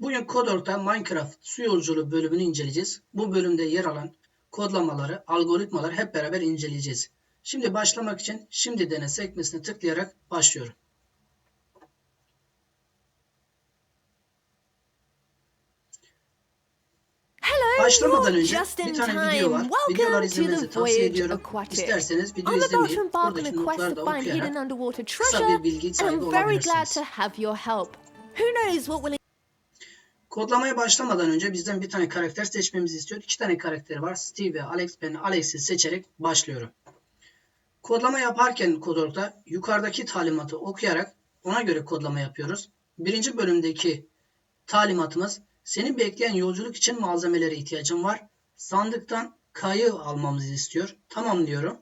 Bugün Kodor'da Minecraft su yolculuğu bölümünü inceleyeceğiz. Bu bölümde yer alan kodlamaları, algoritmaları hep beraber inceleyeceğiz. Şimdi başlamak için şimdi dene sekmesine tıklayarak başlıyorum. Başlamadan önce bir tane video var. Videolar izlemenizi tavsiye ediyorum. İsterseniz video on buradaki notları da okuyarak kısa bir bilgi sahibi olabilirsiniz. Who knows what will Kodlamaya başlamadan önce bizden bir tane karakter seçmemizi istiyor. İki tane karakteri var. Steve ve Alex. Ben Alex'i seçerek başlıyorum. Kodlama yaparken Kodor'da yukarıdaki talimatı okuyarak ona göre kodlama yapıyoruz. Birinci bölümdeki talimatımız senin bekleyen yolculuk için malzemelere ihtiyacın var. Sandıktan kayı almamızı istiyor. Tamam diyorum.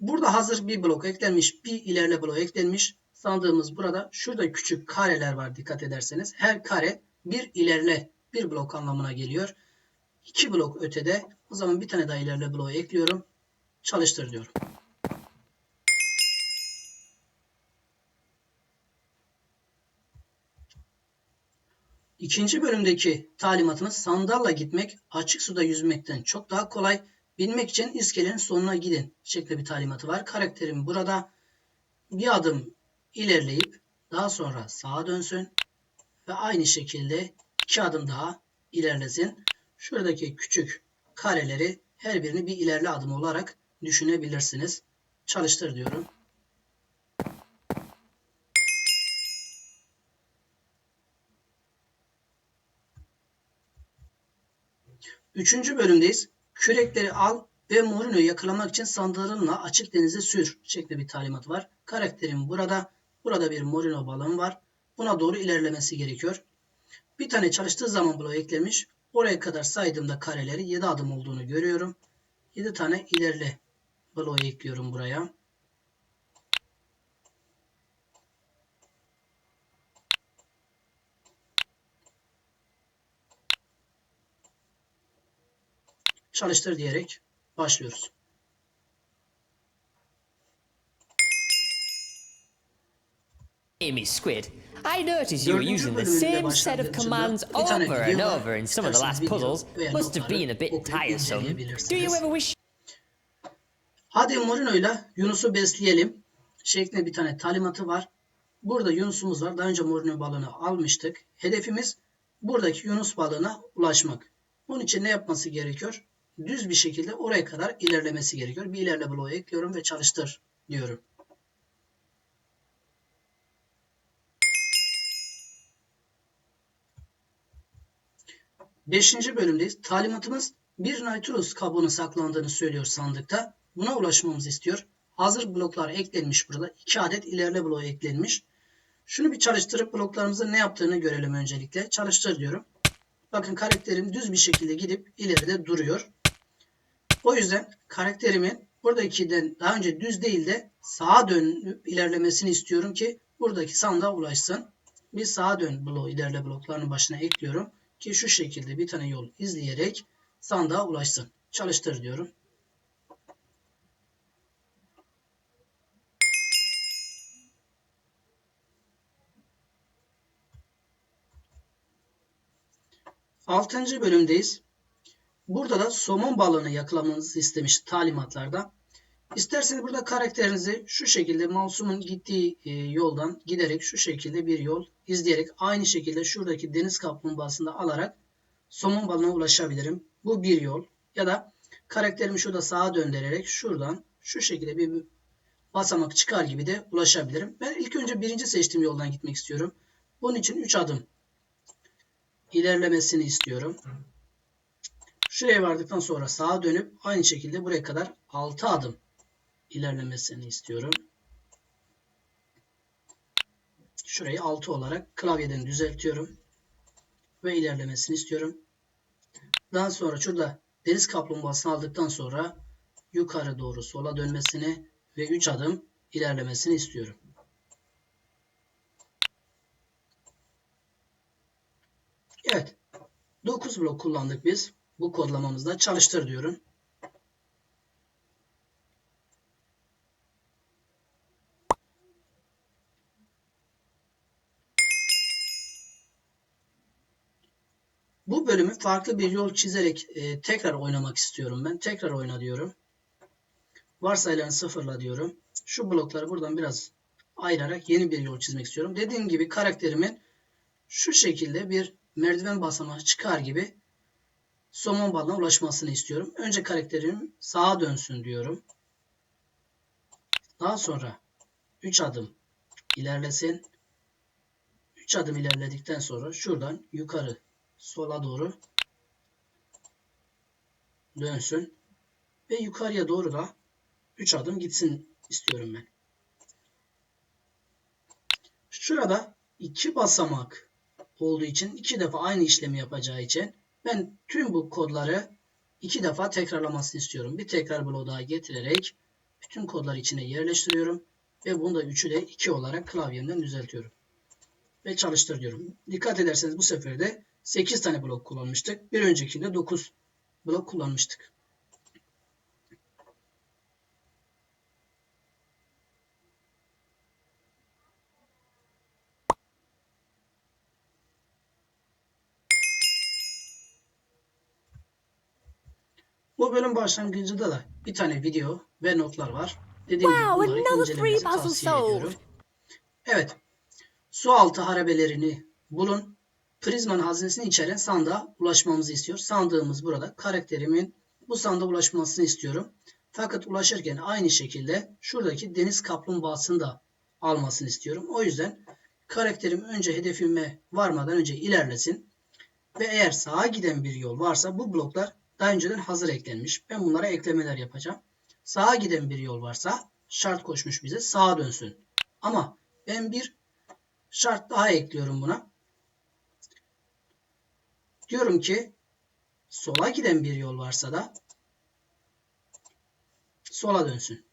Burada hazır bir blok eklenmiş, bir ilerle blok eklenmiş. Sandığımız burada. Şurada küçük kareler var dikkat ederseniz. Her kare bir ilerle bir blok anlamına geliyor. İki blok ötede. O zaman bir tane daha ilerle bloğu ekliyorum. Çalıştır diyorum. İkinci bölümdeki talimatımız sandalla gitmek açık suda yüzmekten çok daha kolay. Bilmek için iskelenin sonuna gidin şeklinde bir talimatı var. Karakterim burada bir adım ilerleyip daha sonra sağa dönsün ve aynı şekilde iki adım daha ilerlesin. Şuradaki küçük kareleri her birini bir ilerle adım olarak düşünebilirsiniz. Çalıştır diyorum. Üçüncü bölümdeyiz. Kürekleri al ve Morino'yu yakalamak için sandalınla açık denize sür şeklinde bir talimat var. Karakterim burada. Burada bir Morino balığım var. Buna doğru ilerlemesi gerekiyor. Bir tane çalıştığı zaman bloğu eklemiş. Oraya kadar saydığımda kareleri 7 adım olduğunu görüyorum. 7 tane ilerle bloğu ekliyorum buraya. Çalıştır diyerek başlıyoruz. Amy Squid, I noticed you were using the same set of commands over and over in some of the last puzzles. Must have been a bit tiresome. Do you ever wish Hadi Morino'yla Yunus'u besleyelim şeklinde bir tane talimatı var. Burada Yunus'umuz var. Daha önce Morino balığını almıştık. Hedefimiz buradaki Yunus balığına ulaşmak. Bunun için ne yapması gerekiyor? Düz bir şekilde oraya kadar ilerlemesi gerekiyor. Bir ilerle bloğu ekliyorum ve çalıştır diyorum. Beşinci bölümdeyiz. Talimatımız bir nitrous kabuğunun saklandığını söylüyor sandıkta. Buna ulaşmamızı istiyor. Hazır bloklar eklenmiş burada. 2 adet ilerle bloğu eklenmiş. Şunu bir çalıştırıp bloklarımızın ne yaptığını görelim öncelikle. Çalıştır diyorum. Bakın karakterim düz bir şekilde gidip ileride duruyor. O yüzden karakterimin buradakiden daha önce düz değil de sağa dönüp ilerlemesini istiyorum ki buradaki sandığa ulaşsın. Bir sağa dön bloğu ilerle bloklarının başına ekliyorum ki şu şekilde bir tane yol izleyerek sandığa ulaşsın. Çalıştır diyorum. Altıncı bölümdeyiz. Burada da somon balığını yakalamanızı istemiş talimatlarda. İsterseniz burada karakterinizi şu şekilde mouse'umun gittiği e, yoldan giderek şu şekilde bir yol izleyerek aynı şekilde şuradaki deniz kaplumbağasını alarak somon balığına ulaşabilirim. Bu bir yol. Ya da karakterimi şurada sağa döndürerek şuradan şu şekilde bir basamak çıkar gibi de ulaşabilirim. Ben ilk önce birinci seçtiğim yoldan gitmek istiyorum. Bunun için 3 adım ilerlemesini istiyorum. Şuraya vardıktan sonra sağa dönüp aynı şekilde buraya kadar 6 adım ilerlemesini istiyorum. Şurayı 6 olarak klavyeden düzeltiyorum. Ve ilerlemesini istiyorum. Daha sonra şurada deniz kaplumbağasını aldıktan sonra yukarı doğru sola dönmesini ve 3 adım ilerlemesini istiyorum. Evet. 9 blok kullandık biz. Bu kodlamamızda çalıştır diyorum. Bu bölümü farklı bir yol çizerek e, tekrar oynamak istiyorum ben. Tekrar oyna diyorum. Varsayılarını sıfırla diyorum. Şu blokları buradan biraz ayırarak yeni bir yol çizmek istiyorum. Dediğim gibi karakterimin şu şekilde bir merdiven basamağı çıkar gibi somon balına ulaşmasını istiyorum. Önce karakterim sağa dönsün diyorum. Daha sonra 3 adım ilerlesin. 3 adım ilerledikten sonra şuradan yukarı sola doğru dönsün ve yukarıya doğru da 3 adım gitsin istiyorum ben. Şurada iki basamak olduğu için iki defa aynı işlemi yapacağı için ben tüm bu kodları iki defa tekrarlamasını istiyorum. Bir tekrar bloğu daha getirerek bütün kodları içine yerleştiriyorum ve bunu da 3'ü de 2 olarak klavyemden düzeltiyorum. Ve çalıştır diyorum. Dikkat ederseniz bu sefer de 8 tane blok kullanmıştık. Bir öncekinde 9 blok kullanmıştık. Bu bölüm başlangıcında da bir tane video ve notlar var. Dediğim Wow, gibi bunları incelemenizi tavsiye ediyorum. Evet. Su altı harabelerini bulun. Prizmanın hazinesini içeren sandığa ulaşmamızı istiyor. Sandığımız burada. Karakterimin bu sandığa ulaşmasını istiyorum. Fakat ulaşırken aynı şekilde şuradaki deniz kaplumbağasını da almasını istiyorum. O yüzden karakterim önce hedefime varmadan önce ilerlesin. Ve eğer sağa giden bir yol varsa bu bloklar daha önceden hazır eklenmiş. Ben bunlara eklemeler yapacağım. Sağa giden bir yol varsa şart koşmuş bize sağa dönsün. Ama ben bir şart daha ekliyorum buna. Diyorum ki sola giden bir yol varsa da sola dönsün.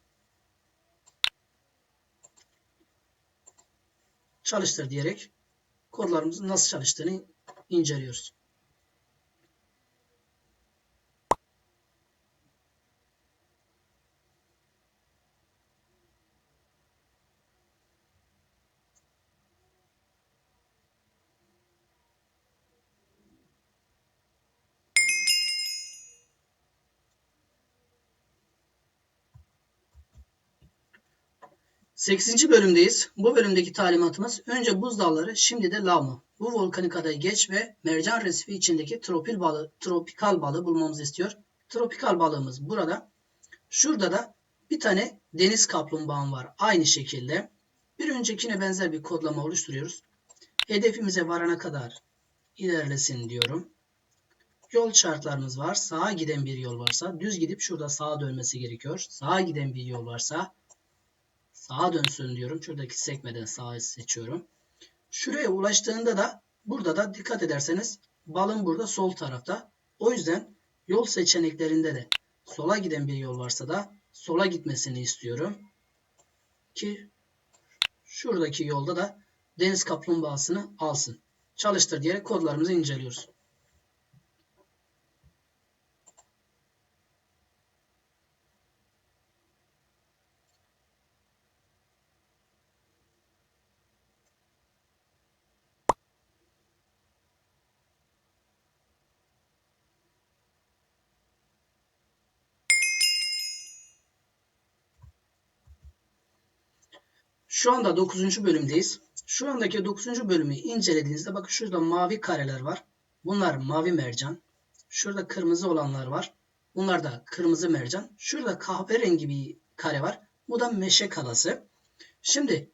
Çalıştır diyerek kodlarımızın nasıl çalıştığını inceliyoruz. Sekizinci bölümdeyiz. Bu bölümdeki talimatımız önce buzdağları şimdi de lav mı? Bu volkanik adayı geç ve mercan resifi içindeki tropil balı, tropikal balığı bulmamızı istiyor. Tropikal balığımız burada. Şurada da bir tane deniz kaplumbağam var. Aynı şekilde. Bir öncekine benzer bir kodlama oluşturuyoruz. Hedefimize varana kadar ilerlesin diyorum. Yol şartlarımız var. Sağa giden bir yol varsa düz gidip şurada sağa dönmesi gerekiyor. Sağa giden bir yol varsa sağa dönsün diyorum. Şuradaki sekmeden sağı seçiyorum. Şuraya ulaştığında da burada da dikkat ederseniz balın burada sol tarafta. O yüzden yol seçeneklerinde de sola giden bir yol varsa da sola gitmesini istiyorum. Ki şuradaki yolda da deniz kaplumbağasını alsın. Çalıştır diyerek kodlarımızı inceliyoruz. Şu anda 9. bölümdeyiz. Şu andaki 9. bölümü incelediğinizde bakın şurada mavi kareler var. Bunlar mavi mercan. Şurada kırmızı olanlar var. Bunlar da kırmızı mercan. Şurada kahverengi bir kare var. Bu da meşe kalası. Şimdi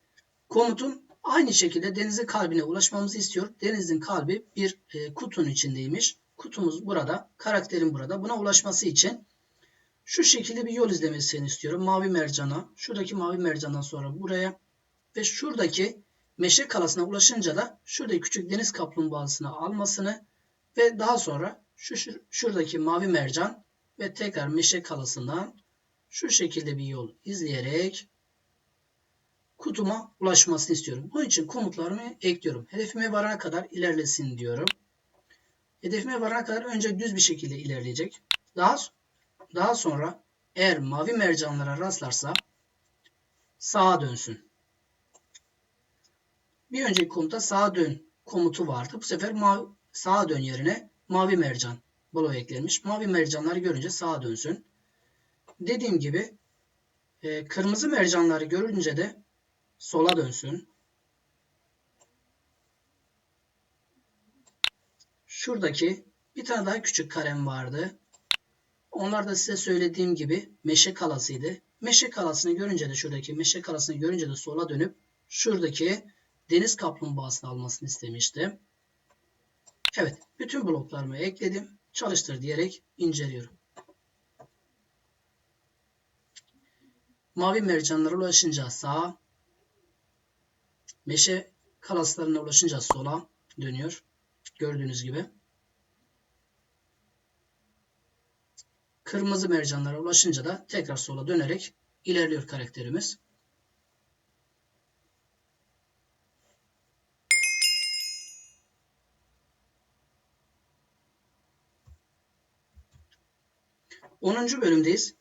komutun aynı şekilde denizin kalbine ulaşmamızı istiyor. Denizin kalbi bir e, kutunun içindeymiş. Kutumuz burada. Karakterin burada. Buna ulaşması için şu şekilde bir yol izlemesini istiyorum. Mavi mercana. Şuradaki mavi mercandan sonra buraya ve şuradaki meşe kalasına ulaşınca da şuradaki küçük deniz kaplumbağasını almasını ve daha sonra şu, şu şuradaki mavi mercan ve tekrar meşe kalasından şu şekilde bir yol izleyerek kutuma ulaşmasını istiyorum. Bunun için komutlarımı ekliyorum. Hedefime varana kadar ilerlesin diyorum. Hedefime varana kadar önce düz bir şekilde ilerleyecek. Daha daha sonra eğer mavi mercanlara rastlarsa sağa dönsün. Bir önceki komuta sağa dön komutu vardı. Bu sefer mavi, sağa dön yerine mavi mercan bloğu eklenmiş. Mavi mercanları görünce sağa dönsün. Dediğim gibi e, kırmızı mercanları görünce de sola dönsün. Şuradaki bir tane daha küçük karem vardı. Onlar da size söylediğim gibi meşe kalasıydı. Meşe kalasını görünce de şuradaki meşe kalasını görünce de sola dönüp şuradaki deniz kaplumbağasını almasını istemiştim. Evet, bütün bloklarımı ekledim. Çalıştır diyerek inceliyorum. Mavi mercanlara ulaşınca sağa, meşe kalaslarına ulaşınca sola dönüyor. Gördüğünüz gibi. Kırmızı mercanlara ulaşınca da tekrar sola dönerek ilerliyor karakterimiz. Onuncu bölümdeyiz.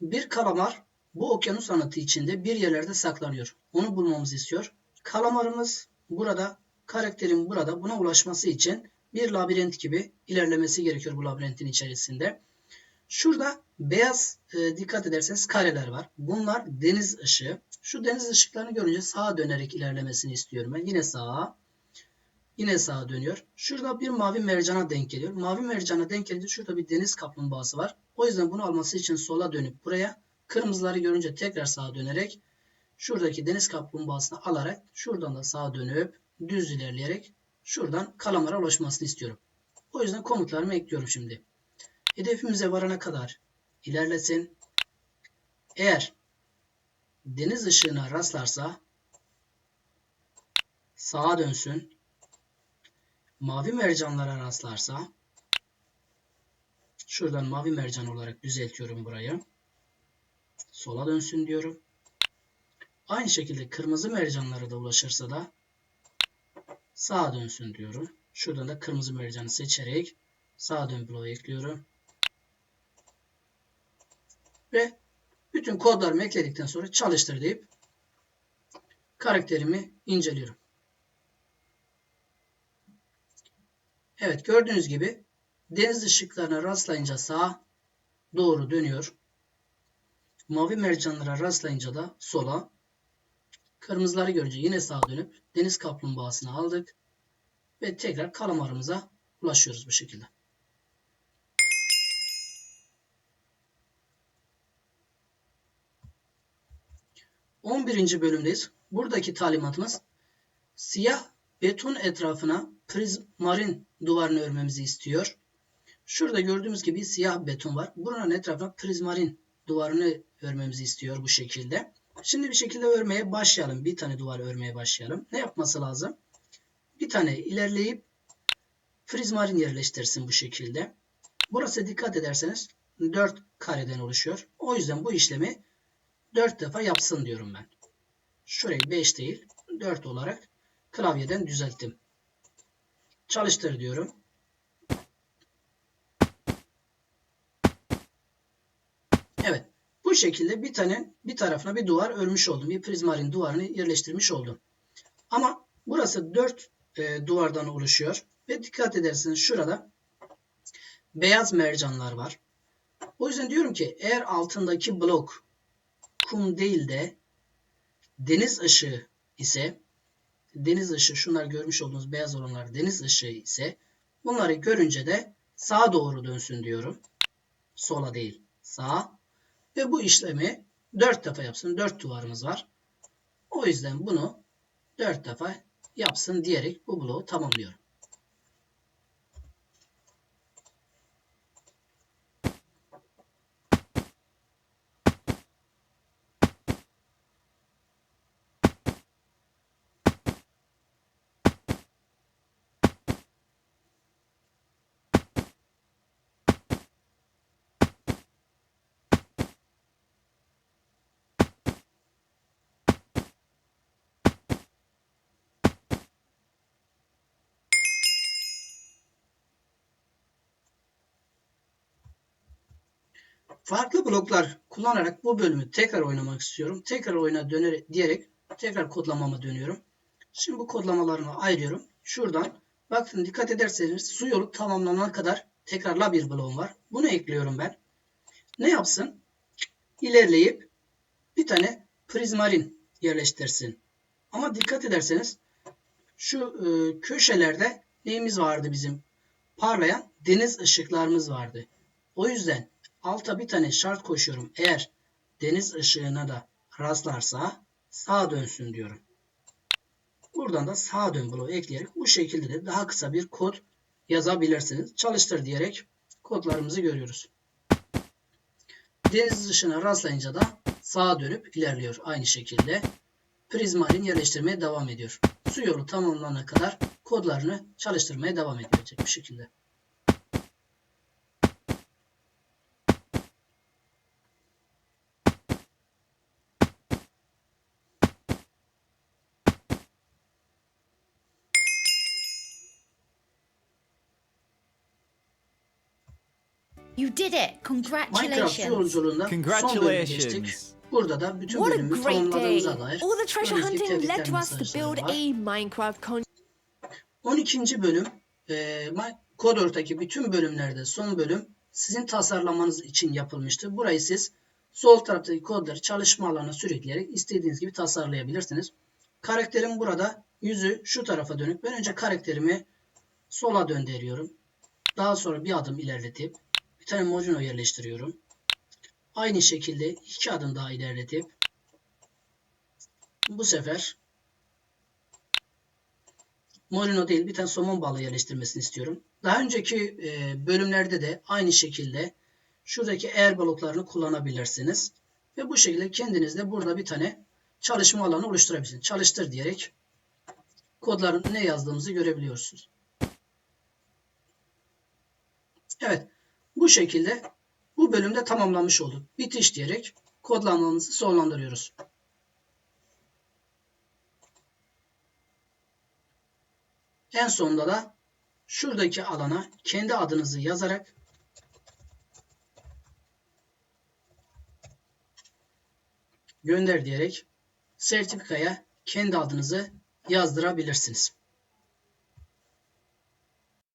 Bir kalamar bu okyanus anıtı içinde bir yerlerde saklanıyor. Onu bulmamızı istiyor. Kalamarımız burada, karakterin burada buna ulaşması için bir labirent gibi ilerlemesi gerekiyor bu labirentin içerisinde. Şurada beyaz e, dikkat ederseniz kareler var. Bunlar deniz ışığı. Şu deniz ışıklarını görünce sağa dönerek ilerlemesini istiyorum ben. Yine sağa. Yine sağa dönüyor. Şurada bir mavi mercana denk geliyor. Mavi mercana denk gelince şurada bir deniz kaplumbağası var. O yüzden bunu alması için sola dönüp buraya kırmızıları görünce tekrar sağa dönerek şuradaki deniz kaplumbağasını alarak şuradan da sağa dönüp düz ilerleyerek şuradan kalamara ulaşmasını istiyorum. O yüzden komutlarımı ekliyorum şimdi. Hedefimize varana kadar ilerlesin. Eğer deniz ışığına rastlarsa sağa dönsün. Mavi mercanlara rastlarsa şuradan mavi mercan olarak düzeltiyorum burayı. Sola dönsün diyorum. Aynı şekilde kırmızı mercanlara da ulaşırsa da sağa dönsün diyorum. Şuradan da kırmızı mercanı seçerek sağa dön bloğu ekliyorum. Ve bütün kodlarımı ekledikten sonra çalıştır deyip karakterimi inceliyorum. Evet gördüğünüz gibi deniz ışıklarına rastlayınca sağa doğru dönüyor. Mavi mercanlara rastlayınca da sola. Kırmızıları görünce yine sağa dönüp deniz kaplumbağasını aldık. Ve tekrar kalamarımıza ulaşıyoruz bu şekilde. On birinci bölümdeyiz. Buradaki talimatımız siyah beton etrafına prizmarin duvarını örmemizi istiyor. Şurada gördüğümüz gibi siyah beton var. Buranın etrafına prizmarin duvarını örmemizi istiyor bu şekilde. Şimdi bir şekilde örmeye başlayalım. Bir tane duvar örmeye başlayalım. Ne yapması lazım? Bir tane ilerleyip prizmarin yerleştirsin bu şekilde. Burası dikkat ederseniz 4 kareden oluşuyor. O yüzden bu işlemi 4 defa yapsın diyorum ben. Şurayı 5 değil 4 olarak klavyeden düzelttim. Çalıştır diyorum. Evet. Bu şekilde bir tane bir tarafına bir duvar örmüş oldum. Bir prizmarin duvarını yerleştirmiş oldum. Ama burası 4 e, duvardan oluşuyor. Ve dikkat ederseniz şurada beyaz mercanlar var. O yüzden diyorum ki eğer altındaki blok kum değil de deniz ışığı ise deniz ışığı şunlar görmüş olduğunuz beyaz olanlar deniz ışığı ise bunları görünce de sağa doğru dönsün diyorum. Sola değil sağa. Ve bu işlemi 4 defa yapsın. 4 duvarımız var. O yüzden bunu 4 defa yapsın diyerek bu bloğu tamamlıyorum. Farklı bloklar kullanarak bu bölümü tekrar oynamak istiyorum. Tekrar oyuna döner diyerek tekrar kodlamama dönüyorum. Şimdi bu kodlamalarımı ayırıyorum. Şuradan Bakın dikkat ederseniz su yolu tamamlanana kadar tekrarla bir bloğum var. Bunu ekliyorum ben. Ne yapsın? İlerleyip bir tane prizmarin yerleştirsin. Ama dikkat ederseniz şu e, köşelerde neyimiz vardı bizim? Parlayan deniz ışıklarımız vardı. O yüzden alta bir tane şart koşuyorum. Eğer deniz ışığına da rastlarsa sağa dönsün diyorum. Buradan da sağa dön bloğu ekleyerek bu şekilde de daha kısa bir kod yazabilirsiniz. Çalıştır diyerek kodlarımızı görüyoruz. Deniz ışığına rastlayınca da sağa dönüp ilerliyor aynı şekilde. Prizmalin yerleştirmeye devam ediyor. Su yolu tamamlanana kadar kodlarını çalıştırmaya devam edecek bu şekilde. You did it! Minecraft Congratulations! yolculuğunda son geçtik. Congratulations. Burada da bütün What a bölümü great day! tamamladığımıza dair All the treasure hunting led tebrikler to us to mesajları build var. a Minecraft con 12. bölüm e, Ma- Kodor'daki bütün bölümlerde son bölüm sizin tasarlamanız için yapılmıştı. Burayı siz sol taraftaki kodları çalışma alanına sürükleyerek istediğiniz gibi tasarlayabilirsiniz. Karakterim burada yüzü şu tarafa dönük. Ben önce karakterimi sola döndürüyorum. Daha sonra bir adım ilerletip bir tane Mojino yerleştiriyorum. Aynı şekilde iki adım daha ilerletip bu sefer Molino değil bir tane somon balığı yerleştirmesini istiyorum. Daha önceki e, bölümlerde de aynı şekilde şuradaki eğer bloklarını kullanabilirsiniz. Ve bu şekilde kendiniz de burada bir tane çalışma alanı oluşturabilirsiniz. Çalıştır diyerek kodların ne yazdığımızı görebiliyorsunuz. Evet. Bu şekilde bu bölümde tamamlanmış olduk. Bitiş diyerek kodlamamızı sonlandırıyoruz. En sonunda da şuradaki alana kendi adınızı yazarak gönder diyerek sertifikaya kendi adınızı yazdırabilirsiniz.